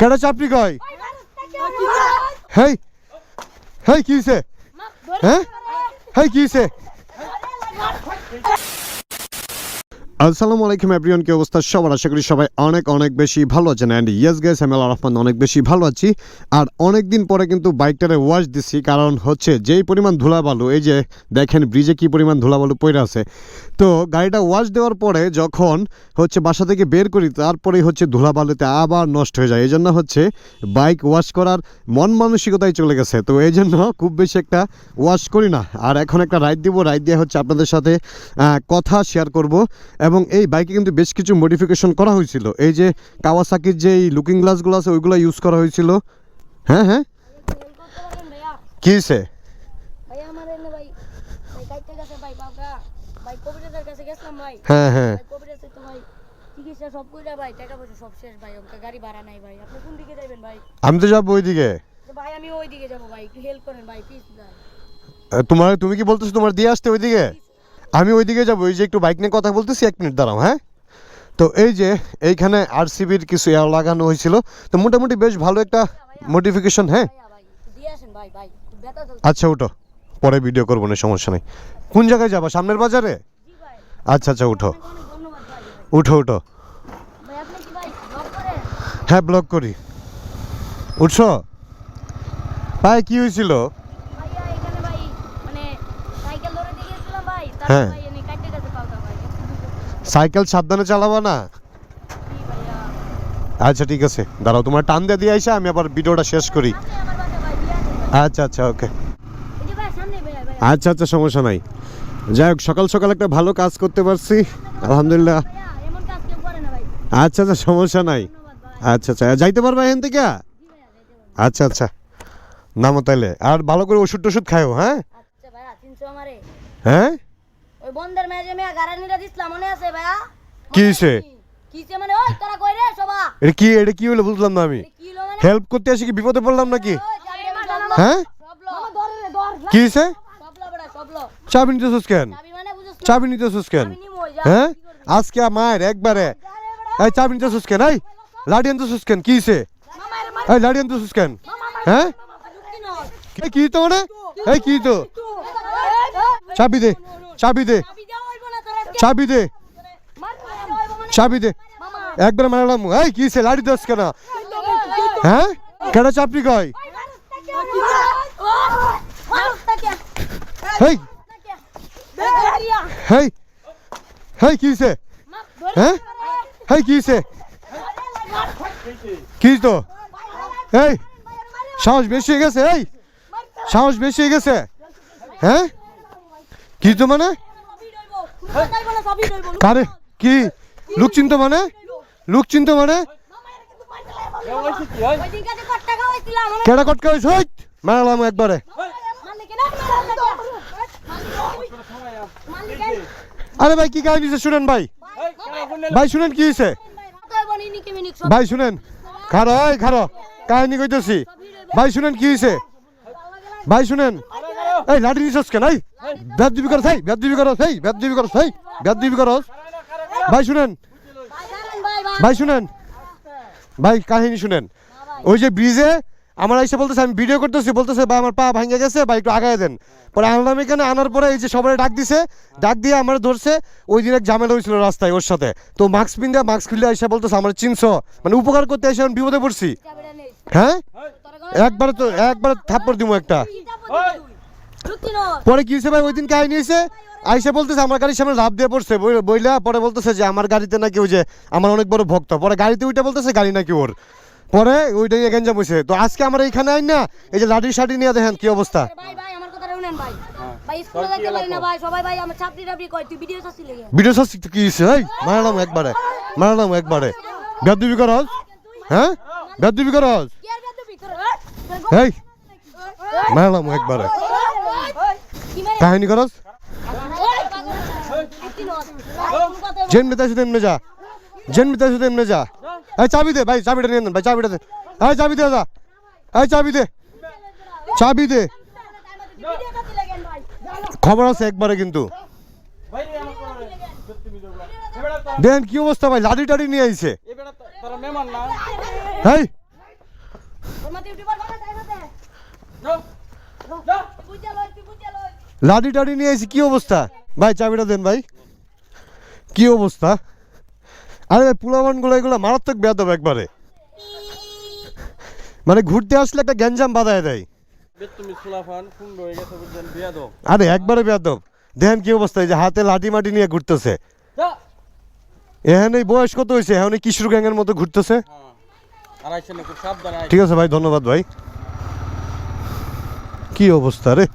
কেডা চাপড়ি কয়? হেই হেই কি হইছে? হ্যাঁ? হেই কি আসসালামু আলাইকুম এভরিওয়ান কি অবস্থা? সবার আশা করি সবাই অনেক অনেক বেশি ভালো আছেন। অ্যান্ড ইয়েস আমি আল্লাহ রহমান অনেক বেশি ভালো আছি। আর অনেক দিন পরে কিন্তু বাইকটারে ওয়াশ দিচ্ছি কারণ হচ্ছে যেই পরিমাণ ধুলাবালু, এই যে দেখেন ব্রিজে কি পরিমাণ ধুলাবালু পড়ে আছে। তো গাড়িটা ওয়াশ দেওয়ার পরে যখন হচ্ছে বাসা থেকে বের করি, তারপরেই হচ্ছে ধুলাবালুতে আবার নষ্ট হয়ে যায়। এই জন্য হচ্ছে বাইক ওয়াশ করার মন মানসিকতায় চলে গেছে। তো এই জন্য খুব বেশি একটা ওয়াশ করি না। আর এখন একটা রাইড দিব রাইড দিয়ে হচ্ছে আপনাদের সাথে কথা শেয়ার করব। এবং এই বাইকে কিন্তু বেশ কিছু মডিফিকেশন করা হয়েছিল। এই যে কাওয়াসাকির যে লুকিং গ্লাসগুলো আছে ওইগুলো ইউজ করা হয়েছিল। হ্যাঁ হ্যাঁ? কী হয়েছে হ্যাঁ হ্যাঁ। আমি তো যাব ওইদিকে। তোমার তুমি কি বলতেছো তোমার দিয়ে আসতে ওইদিকে? আমি ওইদিকে যাব, এই যে একটু বাইক নিয়ে কথা বলতেছি, এক মিনিট দাঁড়াও হ্যাঁ? তো এই যে এইখানে আরসিবির কিছু এয়ার লাগানো হয়েছিল, তো মোটামুটি বেশ ভালো একটা মডিফিকেশন হ্যাঁ? ভাই ভাই ভাই আচ্ছা ওঠো পরে ভিডিও করব না সমস্যা নেই। কোন জায়গায় যাবা, সামনের বাজারে? আচ্ছা আচ্ছা উঠো। ভাই উঠো উঠো। ভাই ভাই হ্যাঁ ব্লক করি। উঠছো? পায়ে কি হয়েছিল ভাইয়া এখানে ভাই মানে সাইকেল ধরে দিয়ে গেছিলাম ভাই হ্যাঁ। সাইকেল সাবধানে চালাবা না। আচ্ছা ঠিক আছে। দাঁড়াও তোমার টান দিয়ে দিয়ে আইসা আমি আবার ভিডিওটা শেষ করি। আচ্ছা আচ্ছা ওকে। আচ্ছা আচ্ছা সমস্যা নাই। যাই হোক সকাল সকাল একটা ভালো কাজ করতে পারছি। আলহামদুলিল্লাহ। আচ্ছা আচ্ছা সমস্যা নাই। আচ্ছা আচ্ছা যাইতে পারবা এখান থেকে। আচ্ছা আচ্ছা। নামো তাইলে। আর ভালো করে ওষুধ টষুধ খাও হ্যাঁ? আচ্ছা হ্যাঁ? ওই বন্ধের মেয়ে যে মেয়ে গারানিটা দিছিলাম মনে আছে ভাইয়া কি হইছে? কিছে মানে ওই তোরা কই রে সবা এটা কি এটা কি হলো বুঝলাম না আমি মানে হেল্প করতে আসি কি বিপদে পড়লাম নাকি। হ্যাঁ সবলো। ধর রে, ধর। কি হয়েছে সবলো চাবি নিতেছিস কেন চাবি মানে নিতেছিস কেন। হ্যাঁ আজকে মায়ের একবারে। এই চাবি নিতেছিস কেন এই লাডি আনতেছিস কেন কি হয়েছে মামা রে, মার। এই লাডি আনতেছিস কেন হ্যাঁ কি তো মানে এই কি তো চাবি দে চাবি দে। চাবি দে। মানে। চাবি দে। মামা। একবার মারলাম এই কি হয়েছে লাডি দোস কেন? হ্যাঁ? কেন চাপড়ি কয়? হেই। হেই। হেই কি হ্যাঁ? হেই কি কি তো? এই সাহস বেশি হয়ে গেছে এই সাহস বেশি হয়ে গেছে। হ্যাঁ? কি তো মানে। কারে? কি? লোক চিনতো মানে? লোক চিনতো মানে? কেডা কটকা হয়েছে মারলাম একবারে। আরে ভাই, কি কাহিনী হয়েছে শুনেন ভাই। ভাই, শুনেন কি হয়েছে। ভাই, শুনেন। খারো এই খারো কাহিনী কইতেছি। ভাই, শুনেন কি হয়েছে ভাই, শুনেন। এই লাঠি নিছস কেন? এই বেদ দিবি করস এই বেদ দিবি করস এই বেদ দিবি করস এই বেদ দিবি করস। ভাই শুনেন। ভাই, শুনেন। ভাই কাহিনী শুনেন। ওই যে ব্রিজে আমার এসে বলতেছে আমি ভিডিও করতেছি বলতেছে ভাই আমার পা ভাঙে গেছে ভাই একটু আগায় দেন। পরে আনলাম এখানে আনার পরে এই যে সবাই ডাক দিছে ডাক দিয়ে আমার ধরছে ওই দিন এক ঝামেলা হয়েছিল রাস্তায় ওর সাথে। তো মাস্ক পিন্ধে মাস্ক খুলে এসে বলতেছে আমার চিনছো। মানে উপকার করতে এসে আমি বিপদে পড়ছি। হ্যাঁ? একবারে তো একবার থাপ্পড় দিব একটা কিটা পড়ছিস তুই? যুক্তি নয়। পরে কি হয়েছে ভাই? ওই দিন কাহিনী হয়েছে। আইসা বলতেছে আমার গাড়ির সামনে লাভ দিয়ে পড়ছে। বইলা পরে বলতেছে যে আমার গাড়িতে নাকি ওই যে আমার অনেক বড় ভক্ত। পরে গাড়িতে ওইটা বলতেছে গাড়ি নাকি ওর। পরে ওইটাই গেঞ্জাম হয়েছে তো আজকে আমার এইখানে আইন না এই যে লাঠি সাটি নিয়ে দেখেন কি অবস্থা। ভাই, ভিডিও কি মারালাম একবারে মারালাম একবারে। বেদবি করস হ্যাঁ? বেদবি করস। কি আর হ্যাঁ? এই মারালাম একবারে? কাহিনী করস যেমনি তাই শুধু এমনি যা যেমনি তাই শুধু এমনি যা। এই চাবি দে ভাই চাবিটা নিয়ে নেন ভাই চাবিটা দে। এই চাবি দে যা এই চাবি দে। চাবি দে? খবর আছে একবারে কিন্তু। দেন কি অবস্থা ভাই? লাডি টাডি নিয়ে আইছে। তোরা মেহমান না হেই লাডি টাডি নিয়ে এসেছি কি অবস্থা? ভাই চাবিটা দেন ভাই। কি অবস্থা? আরে ভাই পুলাবানগুলো এগুলো মারাত্মক বেয়াদব একবারে। মানে ঘুরতে আসলে একটা গ্যাঞ্জাম বাধায় দেয়। আরে একবারে বেয়াদব। দেখেন কি অবস্থা এই যে হাতে লাঠি মাটি নিয়ে ঘুরতেছে। এখানে বয়স কত হয়েছে? এখন কিশোর গ্যাংয়ের মতো ঘুরতেছে। হ্যাঁ। ঠিক আছে ভাই ধন্যবাদ ভাই। কি অবস্থা রে?